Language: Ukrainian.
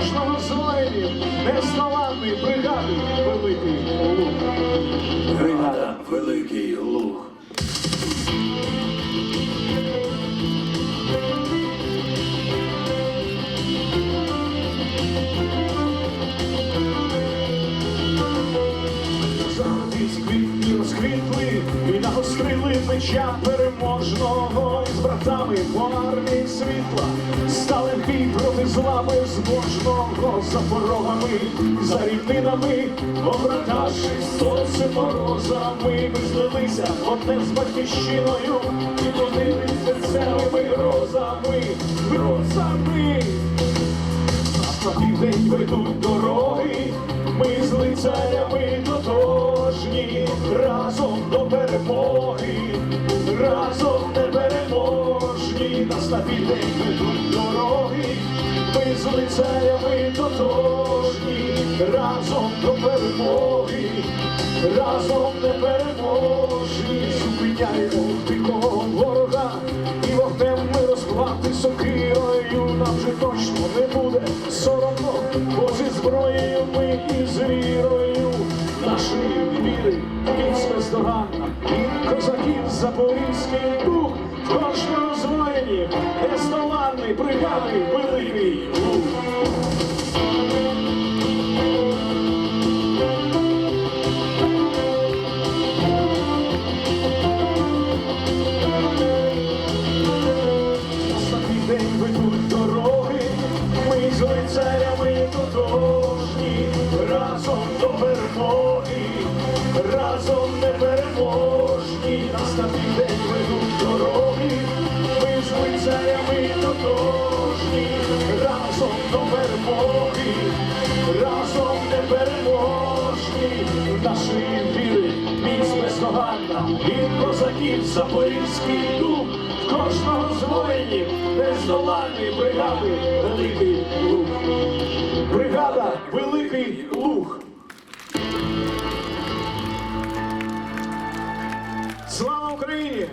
кожного з воїнів нездоланний бригади великий лук. Бригада Великий Луг. Розквітли і нагострили меча переможного І з братами по армії світла стали бій проти зла безбожного за порогами, за рівнинами, обратавшись сонце морозами, ми злилися одне з батьківщиною і плодились серцевими грозами, грозами. На південь ведуть дороги, ми з лицарями тотожні, разом до перемоги, разом непереможні, нас на південь ведуть дороги, ми з лицарями тотожні, разом до перемоги, разом непереможні, зупиняємо дикого ворога, і вогнем ми розплати сокирою, нам же точно не буде соромно, бо зі зброєю ми і з вірою. Нашої віри, міць бездоганна, і козаків запорізький дух, в кожного з воїнів, бригади великий. Останній день ведуть дороги, ми з лицарями тотожні, разом до перемоги, разом непереможні, перемоги, разом непереможні, нашої віри, міць бездоганна, і козаків запорізький дух, в кожного з воїнів нездоланний бригади Великий Луг. Бригада Великий Луг. Слава Україні!